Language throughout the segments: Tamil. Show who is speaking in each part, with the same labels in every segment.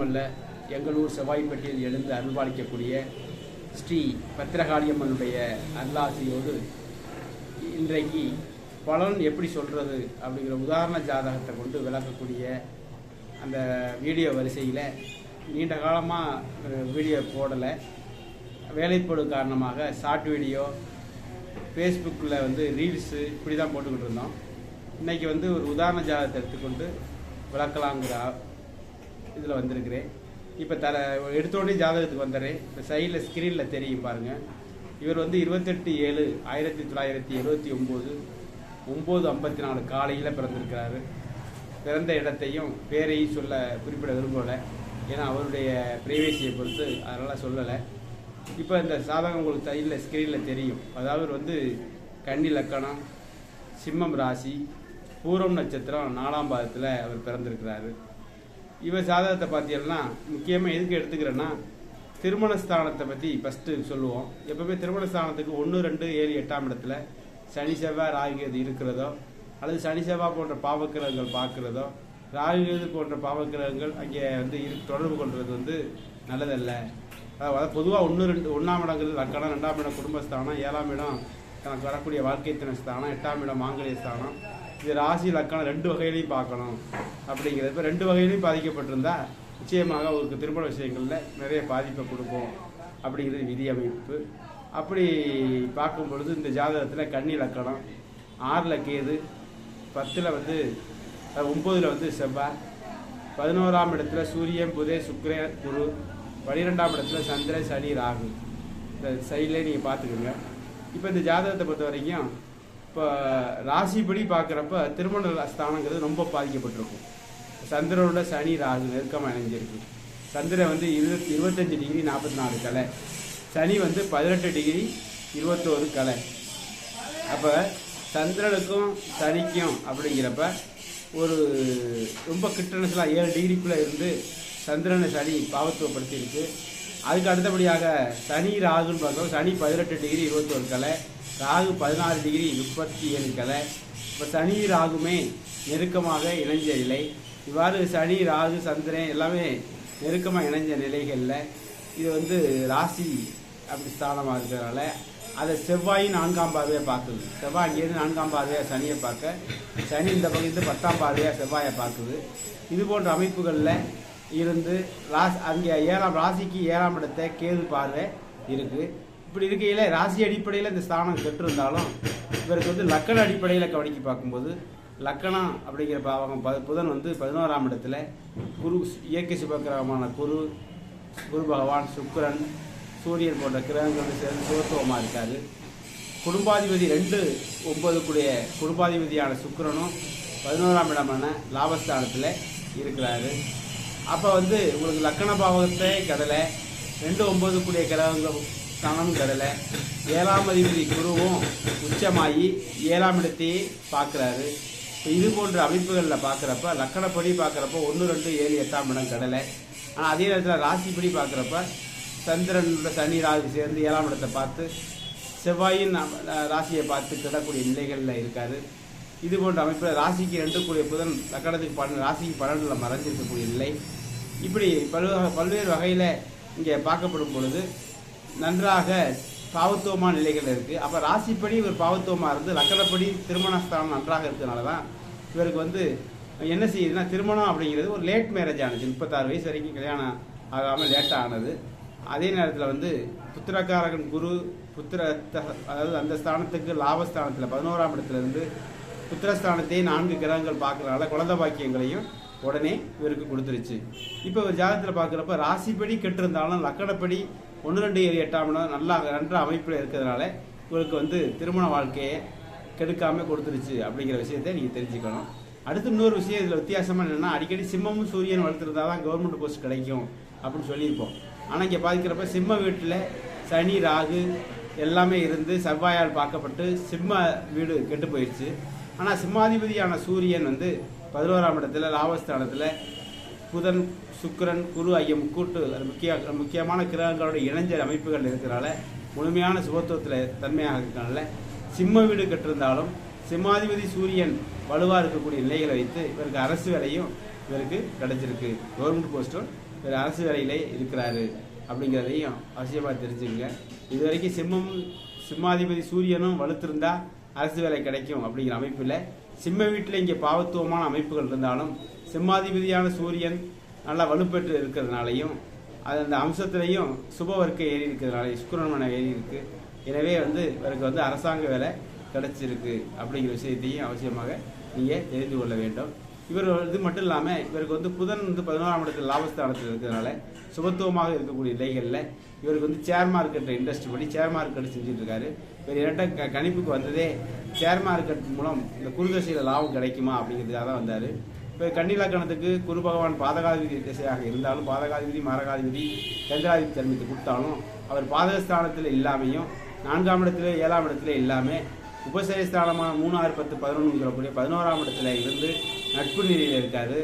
Speaker 1: எங்களூர் செவ்வாய்ப்பட்டியில் எழுந்து அருள்பாலிக்கக்கூடிய ஸ்ரீ பத்திரகாளியம்மனுடைய அருளாசியோடு இன்றைக்கு பலன் எப்படி சொல்கிறது அப்படிங்கிற உதாரண ஜாதகத்தை கொண்டு விளக்கக்கூடிய அந்த வீடியோ வரிசையில் நீண்ட காலமாக வீடியோ போடலை. வேலைப்படு காரணமாக ஷார்ட் வீடியோ ஃபேஸ்புக்கில் வந்து ரீல்ஸு இப்படி தான் போட்டுக்கிட்டு இருந்தோம். இன்றைக்கி வந்து ஒரு உதாரண ஜாதகத்தை எடுத்துக்கொண்டு விளக்கலாங்கிற இதில் வந்திருக்கிறேன். இப்போ தர எடுத்தோடனே ஜாதகத்துக்கு வந்துடுறேன் இப்போ சைடில் ஸ்க்ரீனில் தெரியும் பாருங்கள் இவர் வந்து இருபத்தெட்டு ஏழு ஆயிரத்தி தொள்ளாயிரத்தி எழுபத்தி ஒம்பது ஒம்பது ஐம்பத்தி நாலு காலையில் பிறந்திருக்கிறாரு. பிறந்த இடத்தையும் பேரையும் சொல்ல குறிப்பிட விரும்பலை. ஏன்னா அவருடைய பிரைவேசியை பொறுத்து அதனால் சொல்லலை. இப்போ இந்த சாதகம் உங்களுக்கு சைடில் ஸ்க்ரீனில் தெரியும். அதாவது வந்து கன்னி லக்கணம் சிம்மம் ராசி பூரம் நட்சத்திரம் நாலாம் பாதத்தில் அவர் பிறந்திருக்கிறாரு. இவர் ஜாதகத்தை பார்த்தீங்கன்னா முக்கியமாக எதுக்கு எடுத்துக்கிறேன்னா திருமண ஸ்தானத்தை பற்றி ஃபஸ்ட்டு சொல்லுவோம். எப்பவுமே திருமண ஸ்தானத்துக்கு ஒன்று ரெண்டு ஏழு எட்டாம் இடத்துல சனி செவ்வாய் ராகுகேது இருக்கிறதோ அல்லது சனி செவ்வாய் போன்ற பாவக்கிரகங்கள் பார்க்குறதோ ராகுகேது போன்ற பாவக்கிரகங்கள் அங்கே வந்து இரு தொடர்பு கொள்வது வந்து நல்லதல்ல. அதாவது பொதுவாக ஒன்று ரெண்டு ஒன்றாம் இடங்கள் லக்கணம் ரெண்டாம் இடம் குடும்பஸ்தானம் ஏழாம் இடம் தனக்கு வரக்கூடிய வாழ்க்கை தின ஸ்தானம் எட்டாம் இடம் மாங்கலிய ஸ்தானம் இது ராசி லக்கணம் ரெண்டு வகையிலையும் பார்க்கணும் அப்படிங்கிறது. இப்போ ரெண்டு வகையிலையும் பாதிக்கப்பட்டிருந்தா நிச்சயமாக அவருக்கு திருமண விஷயங்களில் நிறைய பாதிப்பை கொடுக்கும் அப்படிங்கிறது விதி அமைப்பு. அப்படி பார்க்கும் பொழுது இந்த ஜாதகத்தில் கன்னி லக்கணம் ஆறில் கேது பத்தில் வந்து ஒம்போதில் வந்து செவ்வாய் பதினோராம் இடத்துல சூரியன் புதே சுக்கிரன் குரு பனிரெண்டாம் இடத்துல சந்திர சனி ராகு. இந்த சைட்லேயே நீங்கள் பார்த்துக்கோங்க. இப்போ இந்த ஜாதகத்தை பொறுத்த வரைக்கும் இப்போ ராசிப்படி பார்க்குறப்ப திருமண ஸ்தானங்கிறது ரொம்ப பாதிக்கப்பட்டிருக்கும். சந்திரனோட சனி ராகு நெருக்கமாக இணைஞ்சிருக்கு. சந்திரன் வந்து இருபத்தி இருபத்தஞ்சி டிகிரி நாற்பத்தி நாலு கலை. சனி வந்து பதினெட்டு டிகிரி இருபத்தோரு கலை. அப்போ சந்திரனுக்கும் சனிக்கும் அப்படிங்கிறப்ப ஒரு ரொம்ப கிட்டனஸ்லாம் ஏழு டிகிரிக்குள்ளே இருந்து சந்திரனை சனி பாவத்துவப்படுத்தியிருக்கு. அதுக்கு அடுத்தபடியாக சனி ராகுன்னு பார்க்குறோம் சனி பதினெட்டு டிகிரி இருபத்தோரு கலை. ராகு பதினாறு டிகிரி முப்பத்தி ஏழு கலை. இப்போ சனி ராகுமே நெருக்கமாக இணைஞ்ச நிலை. இவ்வாறு சனி ராகு சந்திரன் எல்லாமே நெருக்கமாக இணைஞ்ச நிலைகளில் இது வந்து ராசி அப்படி ஸ்தானமாக இருக்கிறதுனால அதை செவ்வாயும் நான்காம் பார்வையாக பார்க்குது. செவ்வாய் அங்கேருந்து நான்காம் பார்வையாக சனியை பார்க்க. சனி இந்த பகுதியிலிருந்து பத்தாம் பார்வையாக செவ்வாயை பார்க்குது. இது போன்ற அமைப்புகளில் இருந்து ராசி அங்கே ஏழாம் ராசிக்கு ஏழாம் இடத்தை கேது பார்வை இருக்குது இப்படி இருக்கையில் ராசி அடிப்படையில் இந்த ஸ்தானம் கெட்டிருந்தாலும் இவருக்கு வந்து லக்கண அடிப்படையில் கவனிக்க பார்க்கும்போது லக்கணம் அப்படிங்கிற பாவகம் ப புதன் வந்து பதினோராம் இடத்துல குரு இயற்கை சுபக்கிரகமான குரு குரு பகவான் சுக்கரன் சூரியன் போன்ற கிரகங்கள் வந்து சேர்ந்து சுகத்துவமாக இருக்காரு. குடும்பாதிபதி ரெண்டு ஒன்பதுக்குடைய குடும்பாதிபதியான சுக்கரனும் பதினோராம் இடமான லாபஸ்தானத்தில் இருக்கிறாரு. அப்போ வந்து உங்களுக்கு லக்கண பாவகத்தை கடலை ரெண்டு ஒன்பதுக்குடைய கிரகங்கள் ஸ்தானம் கடலை. ஏழாம் அதிபதி குருவும் உச்சமாகி ஏழாம் இடத்தையே பார்க்குறாரு. இப்போ இது போன்ற அமைப்புகளில் பார்க்குறப்ப லக்கணப்படி பார்க்குறப்ப ஒன்று ரெண்டு ஏழு எட்டாம் இடம் கடலை. ஆனால் அதே நேரத்தில் ராசிப்படி பார்க்குறப்ப சந்திரனோட சனி ராசி சேர்ந்து ஏழாம் இடத்தை பார்த்து செவ்வாயின் ராசியை பார்த்து கிடக்கூடிய நிலைகளில் இருக்காரு. இது போன்ற அமைப்பில் ராசிக்கு ரெண்டு கூடிய புதன் லக்கணத்துக்கு பன்னெண்டு ராசிக்கு பன்னெண்டில் மறைஞ்சிருக்கக்கூடிய நிலை. இப்படி பல்வே பல்வேறு வகையில் இங்கே பார்க்கப்படும் பொழுது நன்றாக பாவத்துவமான நிலைகள் இருக்குது அப்போ ராசிப்படி இவர் பாவத்துவமாக இருந்து லக்கணப்படி திருமணஸ்தானம் நன்றாக இருக்கிறதுனால தான் இவருக்கு வந்து என்ன செய்யுதுன்னா திருமணம் அப்படிங்கிறது ஒரு லேட் மேரேஜ் ஆனது. முப்பத்தாறு வயசு வரைக்கும் கல்யாணம் ஆகாமல் லேட்டாக ஆனது. அதே நேரத்தில் வந்து புத்திரக்காரகன் குரு புத்திர அதாவது அந்த ஸ்தானத்துக்கு லாபஸ்தானத்தில் பதினோராம் இடத்துல புத்திரஸ்தானத்தையும் நான்கு கிரகங்கள் பார்க்கறனால குழந்தை பாக்கியங்களையும் உடனே இவருக்கு கொடுத்துருச்சு. இப்போ ஒரு ஜாதகத்தில் பார்க்குறப்ப ராசிப்படி கெட்டிருந்தாலும் லக்கணப்படி ஒன்று ரெண்டு ஏழு எட்டாம் இடம் நல்லா நன்ற அமைப்பில் இருக்கிறதுனால இவருக்கு வந்து திருமண வாழ்க்கையை கெடுக்காமல் கொடுத்துருச்சு அப்படிங்கிற விஷயத்தை நீங்கள் தெரிஞ்சுக்கணும். அடுத்து இன்னொரு விஷயம் இதில் வித்தியாசமாக என்னென்னா அடிக்கடி சிம்மமும் சூரியன் வளர்த்துருந்தா தான் கவர்மெண்ட் போஸ்ட் கிடைக்கும் அப்படின்னு சொல்லியிருப்போம். ஆனால் இங்கே பாதிக்கிறப்ப சிம்ம வீட்டில் சனி ராகு எல்லாமே இருந்து செவ்வாயால் பார்க்கப்பட்டு சிம்ம வீடு கெட்டு போயிடுச்சு ஆனால் சிம்மாதிபதியான சூரியன் வந்து பதினோராம் இடத்துல லாபஸ்தானத்தில் புதன் சுக்கரன் குரு ஆகிய முக்கூட்டு முக்கிய முக்கியமான கிரகங்களோட இணைஞ்ச அமைப்புகள் இருக்கிறனால முழுமையான சுபத்துவத்தில் தன்மையாக இருக்கிறனால சிம்ம வீடு கட்டிருந்தாலும் சிம்மாதிபதி சூரியன் வலுவாக இருக்கக்கூடிய நிலைகளை வைத்து இவருக்கு அரசு வேலையும் இவருக்கு கிடைச்சிருக்கு. கவர்மெண்ட் போஸ்ட்டும் இவர் அரசு வேலையிலே இருக்கிறாரு. அப்படிங்கிறதையும் அவசியமாக தெரிஞ்சுக்கங்க. இது வரைக்கும் சிம்மம் சிம்மாதிபதி சூரியனும் வலுத்திருந்தால் அரசு வேலை கிடைக்கும் அப்படிங்கிற அமைப்பில் சிம்ம வீட்டில் இங்கே பாவத்துவமான அமைப்புகள் இருந்தாலும் சிம்மாதிபதியான சூரியன் நல்லா வலுப்பெற்று இருக்கிறதுனாலையும் அது அந்த அம்சத்திலையும் சுப வர்க்க ஏறி இருக்கிறதுனால சுக்கிரமண ஏறி இருக்கு. எனவே வந்து இவருக்கு வந்து அரசாங்க வேலை கிடைச்சிருக்கு அப்படிங்கிற விஷயத்தையும் அவசியமாக நீங்கள் தெரிந்து கொள்ள வேண்டும். இவர் இது மட்டும் இல்லாமல் இவருக்கு வந்து புதன் வந்து பதினோராம் இடத்துல லாபஸ்தானத்தில் இருக்கிறதுனால சுபத்துவமாக இருக்கக்கூடிய நிலைகளில் இவருக்கு வந்து ஷேர் மார்க்கெட்டில் இன்ட்ரெஸ்ட் படி ஷேர் மார்க்கெட் செஞ்சுட்டு இருக்காரு. இவர் இரண்ட க கணிப்புக்கு வந்ததே ஷேர் மார்க்கெட் மூலம் இந்த குருதசையில் லாபம் கிடைக்குமா அப்படிங்கிறதுக்காக தான் வந்தார். இப்போ கண்ணிலக்கணத்துக்கு குரு பகவான் பாதகாதிபதி திசையாக இருந்தாலும் பாதகாதிபதி மரகாதிபதி சந்திராதிபதி தன்மைத்து கொடுத்தாலும் அவர் பாதகஸ்தானத்தில் இல்லாமையும் நான்காம் இடத்துல ஏழாம் இடத்துல இல்லாமல் உபசயஸ்தானமான மூணு ஆறு பத்து பதினொன்று சொல்லக்கூடிய பதினோராம் இடத்துல இருந்து நட்பு நிலையில் இருக்காரு.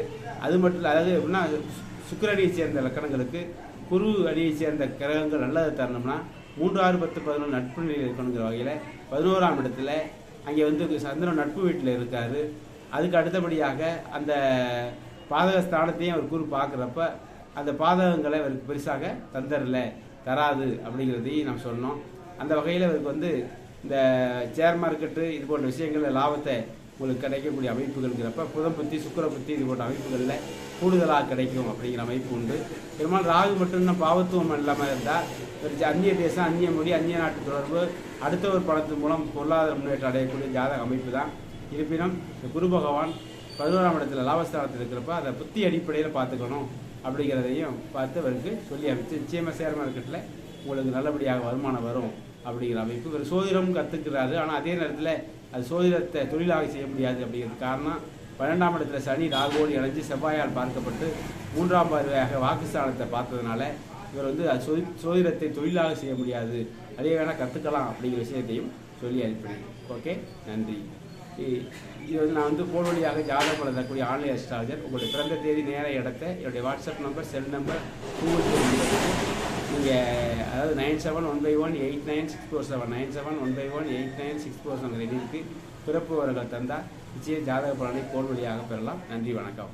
Speaker 1: அது மட்டும் இல்லை அதாவது எப்படின்னா சுக்கரடியை சேர்ந்த லக்கணங்களுக்கு குரு அடியை சேர்ந்த கிரகங்கள் நல்லது தரணும்னா மூன்று ஆறு பத்து பதினொன்று நட்பு நிலையில் இருக்கணுங்கிற வகையில் பதினோராம் இடத்துல அங்கே வந்து சந்திரன் நட்பு வீட்டில் இருக்காரு. அதுக்கு அடுத்தபடியாக அந்த பாதக ஸ்தானத்தையும் அவர் குரு பார்க்குறப்ப அந்த பாதகங்களை அவருக்கு பெருசாக தந்தரல தராது அப்படிங்கிறதையும் நாம் சொன்னோம். அந்த வகையில் அவருக்கு வந்து இந்த ஷேர் மார்க்கெட்டு இது போன்ற விஷயங்களில் லாபத்தை உங்களுக்கு கிடைக்கக்கூடிய அமைப்புகள்ங்கிறப்ப புதன் புத்தி சுக்கிர புத்தி இது போன்ற அமைப்புகளில் கூடுதலாக கிடைக்கும் அப்படிங்கிற அமைப்பு உண்டு. பெரும்பாலும் ராகு மட்டும் பாவத்துவம் இல்லாமல் இருந்தால் ஒரு அந்நிய தேசம் அந்நிய மொழி அந்நிய நாட்டு தொடர்பு அடுத்த ஒரு படத்தின் மூலம் பொருளாதார முன்னேற்றம் அடையக்கூடிய ஜாதக அமைப்பு தான். இருப்பினும் குரு பகவான் பதினோராம் இடத்துல லாபஸ்தானத்தில் இருக்கிறப்ப அதை புத்தி அடிப்படையில் பார்த்துக்கணும் அப்படிங்கிறதையும் பார்த்து அவருக்கு சொல்லி அமைச்சு நிச்சயமாக ஷேர் மார்க்கெட்டில் உங்களுக்கு நல்லபடியாக வருமானம் வரும். அப்படிங்கிற அமைப்பு. இவர் சோதிடம் கற்றுக்கிறாரு ஆனால் அதே நேரத்தில் அது சோதிடத்தை தொழிலாக செய்ய முடியாது அப்படிங்கிறது காரணம் பன்னெண்டாம் இடத்துல சனி ராகுவோடு இணைஞ்சு செவ்வாயால் பார்க்கப்பட்டு மூன்றாம் பார்வையாக வாக்குஸ்தானத்தை பார்த்ததுனால இவர் வந்து அது சோதி சோதிடத்தை தொழிலாக செய்ய முடியாது. அதே வேணால் கற்றுக்கலாம் அப்படிங்கிற விஷயத்தையும் சொல்லி அனுப்பினேன் ஓகே? நன்றி. இது வந்து நான் வந்து போன் வழியாக ஜாதகம் தரக்கூடிய ஆன்லைன் அஸ்ட்ராலஜர் உங்களுடைய பிறந்த தேதி நேர இடத்த என்னுடைய WhatsApp number cell number Google Pay இங்கே அதாவது nine seven one five one eight nine six four seven nine seven one five one eight nine six four seven எண்ணிற்கு பிறப்பு வரங்கள் தந்தால் நிச்சய ஜாதக பலனை போன் வழியாக பெறலாம். நன்றி வணக்கம்.